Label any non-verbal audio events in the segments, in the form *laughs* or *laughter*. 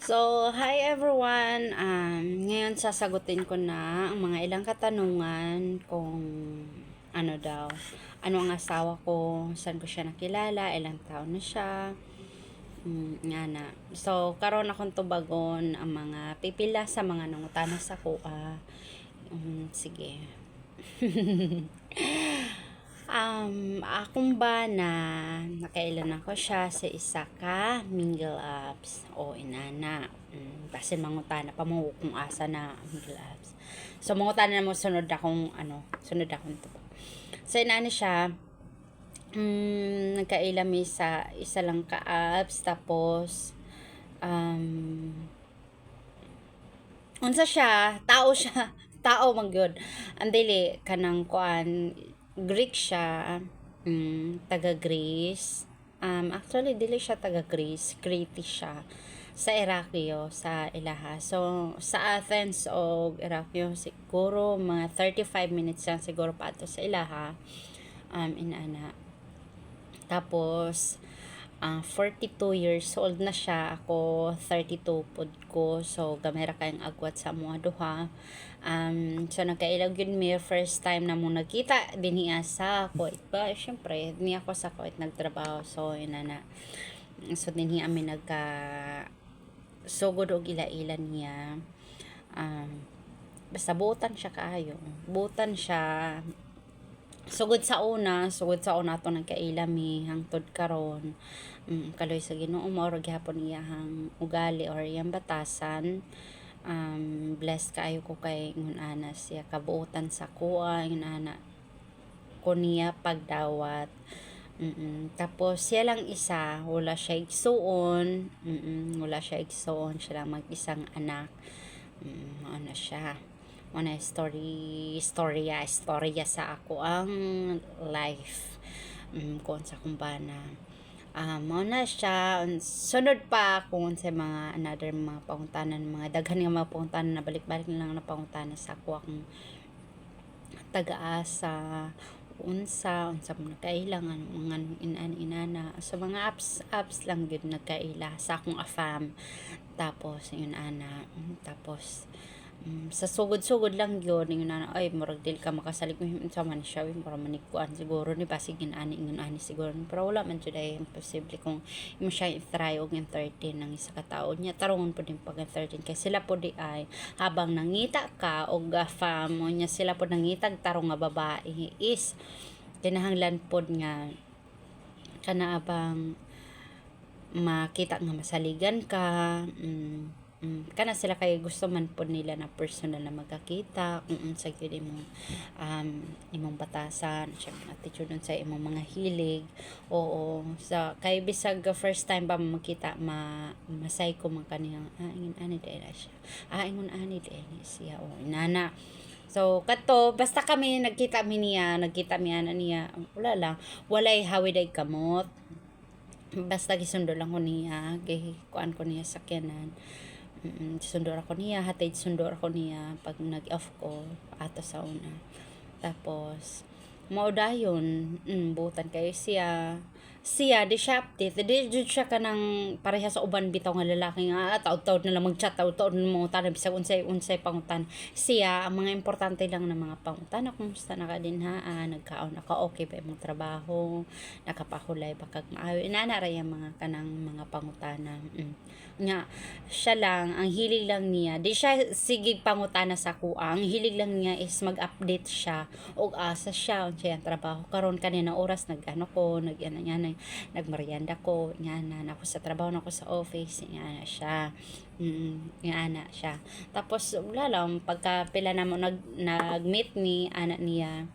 So, hi everyone. Um, ngayon sasagutin ko na ang mga ilang katanungan kung ano daw, ano ang asawa ko, saan ko siya nakilala, ilang taon na siya, mm, nga na. So, karon akong tubagon ang mga pipila sa mga nangutana sa kuha. Um, sige. *laughs* Um, akong ba na nakailan ako siya sa isa ka mingle apps o inana. Mm, kasi mangutana pa mo kung asa na mingle apps. So mangutana na mo sunod akong ano, sunod akong to. So inana siya mm, nagkailami sa isa lang ka apps tapos um, unsa siya, tao siya, *laughs* tao man gyud. Ang dili kanang kuan Greek siya, um, taga Greece. Um, actually, dili siya taga Greece, Crete siya sa Irakio, sa Ilaha. So, sa Athens o Irakio, siguro mga 35 minutes lang siguro pa ato sa Ilaha. Um, inana. Tapos, ah 42 years old na siya. Ako, 32 pod ko. So, gamera kayong agwat sa mga duha. Um, so, nagkailag yun mi first time na mo nagkita din niya sa Kuwait ba? Siyempre, niya ako sa Kuwait nagtrabaho. So, yun na na. So, din niya kami nagka sugod og ila-ilan niya. Um, basta butan siya kaayo. Butan siya sugod sa una, sugod sa una to nagkailami hangtod karon. Um, kaloy sa Ginoo mao ra gyapon iyahang ugali or iyang batasan. Um, blessed kaayo ko kay ngun ana siya kabuotan sa kuha ngun ana ko niya pagdawat. Mm Tapos siya lang isa, wala siya igsuon, mm wala siya igsuon, siya lang mag-isang anak. Mm, ano siya ano story storya storya sa ako ang life. Um, kung sa kumbana um, mo na siya sunod pa kung sa mga another mga pangutanan mga daghan nga mga pangutanan na balik-balik na lang na pangutanan sa ako akong taga-asa unsa unsa mo nagkailangan mga inan inana so mga apps apps lang gyud nagkaila sa akong afam. Tapos yun ana tapos Mm, sa sugod-sugod lang yun yung na ay murag dil ka makasalig mo sa man siya yung para manikuan siguro ni pasigin ani ngun ani siguro. Pero wala man jud ay imposible kung imo siya i-try og yung 13 ng isa ka tawo niya. Tarungon po din pag 13 kay sila po di ay habang nangita ka og uh, fam niya sila po nangitag tarong nga babae is kinahanglan pod nga kana abang makita nga masaligan ka mm, Mm, kana sila kay gusto man po nila na personal na magkakita kung unsa gyud imong um, imong batasan syempre attitude sa imong mga hilig. Oo sa kay bisag first time ba makita ma masay ko man kaniyang ah ingon ani dai na siya. Ah ingon ani dai siya. O inana. So, kato, basta kami nagkita mi niya, nagkita mi ana niya, wala lang, walay hawiday kamot. Basta gisundo lang ko niya, kay kuan ko niya sakyanan mm sundor ako niya hatid sundor ako niya pag nag-off ko ato sa una. Tapos mao dayon mm, butan kayo siya siya update di jud siya kanang pareha sa uban bitaw nga lalaki nga ah, taud-taud na lang mag-chat taud-taud na tanong bisag unsay unsay pangutan siya ang mga importante lang na mga pangutan kumusta na ka din ha? Ah, nagkaon naka okay pa imong trabaho? Nakapahulay ba kag maayo? Inana ra yung mga kanang mga pangutana. Mm. nga siya lang ang hilig lang niya di siya sigig pangutana sa kuang ang hilig lang niya is mag-update siya og asa siya unsay ang trabaho. Karon kanina oras nagano ko nag ano nagmerienda ko nga na ako sa trabaho na ako sa office nga na siya. Mm, nga ana siya. Tapos wala lang pagka pila na mo nag nag-meet ni ana niya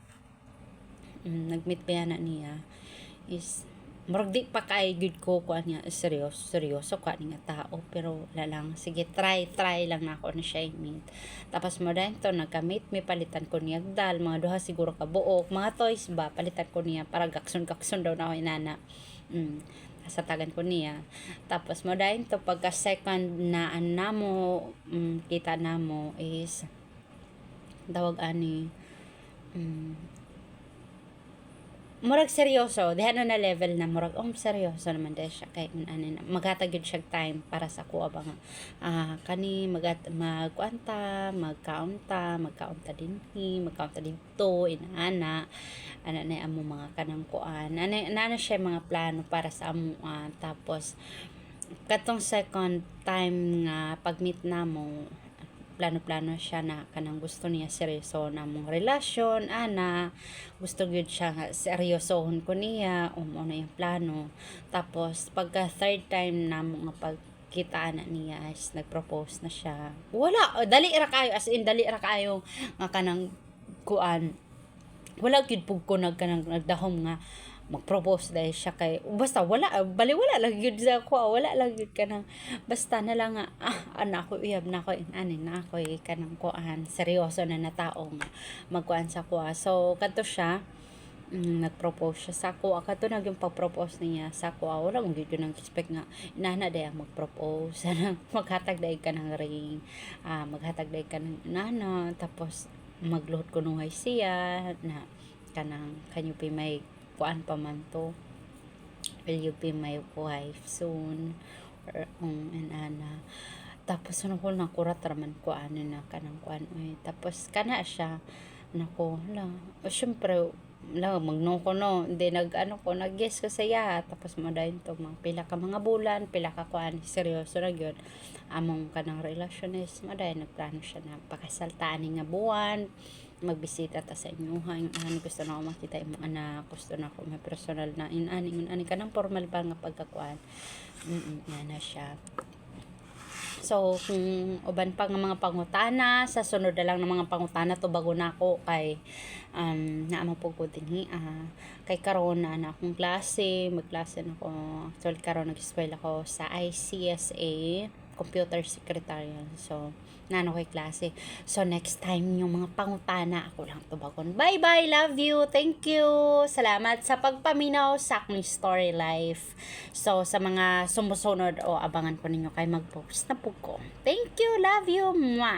mm, nag-meet pa ana niya is murag di pa kay good ko ko niya seryoso seryoso ka nga tao pero wala lang. Sige try try lang na ako na siya meet tapos mo dahil to nagka-meet may palitan ko niya dal mga duha siguro ka buok mga toys ba palitan ko niya para gakson gakson daw na ako inana mm sa tagan ko niya. Tapos mo dahil to pagka second na ana mo mm, kita na mo is tawag ani mm, murag seryoso. Diha na na level na murag um seryoso naman dahil siya. Kay ano na maghatag gyud siya time para sa kuha ba nga. Ah kani magat magkuanta magkaunta magkaunta dinhi magkaunta dito inana ana na amo mga kanang kuan. Ana ana siya mga plano para sa amo ah, tapos katong second time nga pag-meet namo plano-plano siya na kanang gusto niya seryoso na mong relasyon ana gusto gyud siya nga seryosohon ko niya um ano yung plano. Tapos pagka third time na mo nga pagkita na niya is nagpropose na siya. Wala dali ra kayo as in dali ra kayo nga kanang kuan. Wala gyud pug ko nag kanang nagdahom nga mag-propose dahil siya kay basta wala bali wala lang gyud sa ko wala lang gyud kanang basta na lang nga ah ana ko uyab na ko ani na ako eh, kanang kuan seryoso na na tao nga magkuan sa kuha. So kadto siya mm, nag-propose siya sa kuha. Kadto na yung pag-propose niya sa kuha wala mo gyud nang expect nga inana day ang mag-propose *laughs* maghatag day ka ng ring ah maghatag day ka ng nana tapos magluhod ko nuhay siya na kanang kanyo pa may kuan pa man to. Will you be my wife soon? Or um, and ana. Tapos ano ko na kurat raman ko ano na kanang kuan oy tapos kana siya. Nako la o syempre la magno ko no. Hindi nag ano ko nag guess ko saya tapos mo dayon to mga pila ka mga bulan pila ka kuan seryoso ra gyud. Among kanang relasyon is maday nagplano siya na pakasaltaan nga buwan magbisita ta sa inyo ha yung ani gusto na ako makita imong anak gusto na ako may personal na in ani in ani kanang formal pa nga pagkakuan mm yan na siya So, kung uban pa nga mga pangutana, sa sunod na lang ng mga pangutana to bago na ako kay um, naamang po ko din ah, kay karon na na akong klase, magklase na ako. Actually, karon nag-eskwela ako sa ICSA, Computer Secretarial. So, nano kay klase. So, next time yung mga pangutana, ako lang tubagon. Bye-bye! Love you! Thank you! Salamat sa pagpaminaw sa aking story life. So, sa mga sumusunod o abangan ko ninyo kay mag-post na po ko. Thank you! Love you! Mwah!